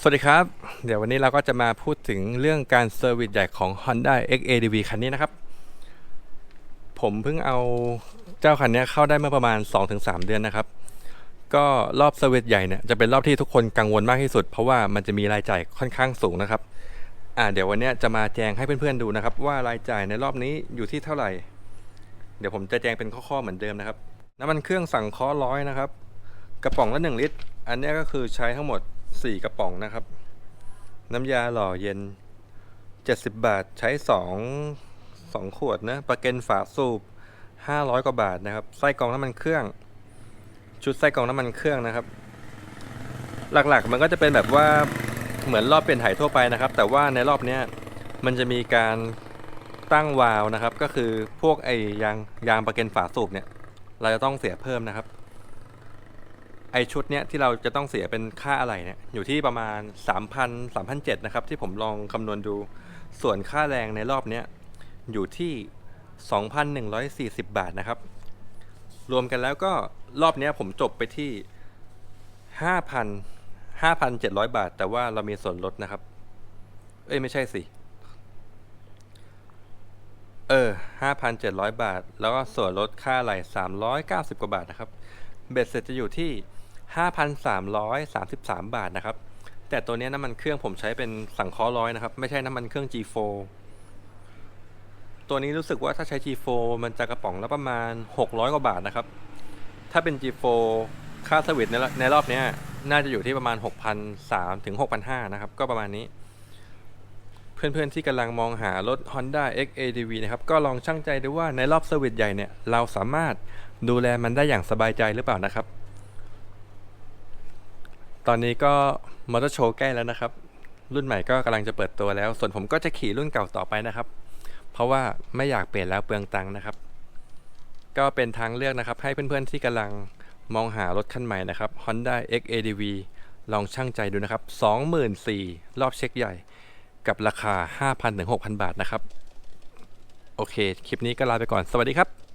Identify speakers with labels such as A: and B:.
A: สวัสดีครับ เดี๋ยววันนี้เราก็จะมาพูดถึงเรื่องการเซอร์วิสใหญ่ของ Honda XADV คันนี้นะครับ ผมเพิ่งเอาเจ้าคันนี้เข้าได้เมื่อประมาณ 2-3 เดือนนะครับ ก็รอบเซอร์วิสใหญ่เนี่ยจะเป็นรอบที่ทุกคนกังวลมากที่สุด เพราะว่ามันจะมีรายจ่ายค่อนข้างสูงนะครับ อ่าเดี๋ยววันนี้จะมาแจงให้เพื่อนๆดูนะครับ ว่ารายจ่ายในรอบนี้อยู่ที่เท่าไหร่ เดี๋ยวผมจะแจงเป็นข้อๆเหมือนเดิมนะครับน้ำมันเครื่องสั่งเคอร้อยนะครับ กระป๋องละ1ลิตร อันนี้ก็คือใช้ทั้งหมด 4กระป๋องนะครับ น้ำยาหล่อเย็น70บาทใช้2 2ขวดนะประเกันฝาสูบ500กว่าบาทนะครับ ไส้กรองน้ำมันเครื่อง ชุดไส้กรองน้ำมันเครื่องนะครับ หลักๆมันก็จะเป็นแบบว่าเหมือนรอบเปลี่ยนถ่ายทั่วไปนะครับ แต่ว่าในรอบเนี้ยมันจะมีการตั้งวาล์วนะครับ ก็คือพวกไอ้ยางยางประเกันฝาสูบเนี่ย เราจะต้องเสียเพิ่มนะครับ ไอชุดเนี้ยที่เราจะต้องเสียเป็นค่าอะไรเนี่ยอยู่ที่ประมาณ 3,000 3,700นะครับที่ผมลองคำนวณดู ส่วนค่าแรงในรอบเนี้ยอยู่ที่ 2,140 บาทนะครับ รวมกันแล้วก็รอบเนี้ยผมจบไปที่ 5,000 5,700 บาท แต่ว่าเรามีส่วนลดนะครับ เอ้ยไม่ใช่สิเออ 5,700 บาท แล้วก็ส่วนลดค่าอะไร390 กว่าบาทนะครับ เบ็ดเสร็จจะอยู่ที่ 5,333 บาทนะครับ แต่ตัวนี้น้ำมันเครื่องผมใช้เป็นสังเคราะห์ร้อยนะครับ ไม่ใช่น้ำมันเครื่อง G4 ตัวนี้รู้สึกว่าถ้าใช้ G4 มันจะกระป๋องละประมาณ 600 กว่าบาทนะครับ ถ้าเป็น G4 ค่าสวิตในรในรอบนี้น่าจะอยู่ที่ประมาณ6,300ถึง6,500นะครับ ก็ประมาณนี้ เพื่อนๆที่กำลังมองหารถ Honda XADV นะครับ ก็ลองชั่งใจดูว่าในรอบเซอร์วิสใหญ่เนี่ย เราสามารถดูแลมันได้อย่างสบายใจหรือเปล่านะครับ ตอนนี้ก็มอเตอร์โชว์ใกล้แล้วนะครับ รุ่นใหม่ก็กำลังจะเปิดตัวแล้ว ส่วนผมก็จะขี่รุ่นเก่าต่อไปนะครับ เพราะว่าไม่อยากเปลี่ยนแล้วเปลืองตังค์นะครับ ก็เป็นทางเลือกนะครับ ให้เพื่อนๆที่กำลังมองหารถคันใหม่นะครับ Honda XADV ลองชั่งใจดูนะครับ 24,000 รอบเช็คใหญ่ กับราคา 5,000-6,000 บาทนะครับ โอเค คลิปนี้ก็ลาไปก่อน สวัสดีครับ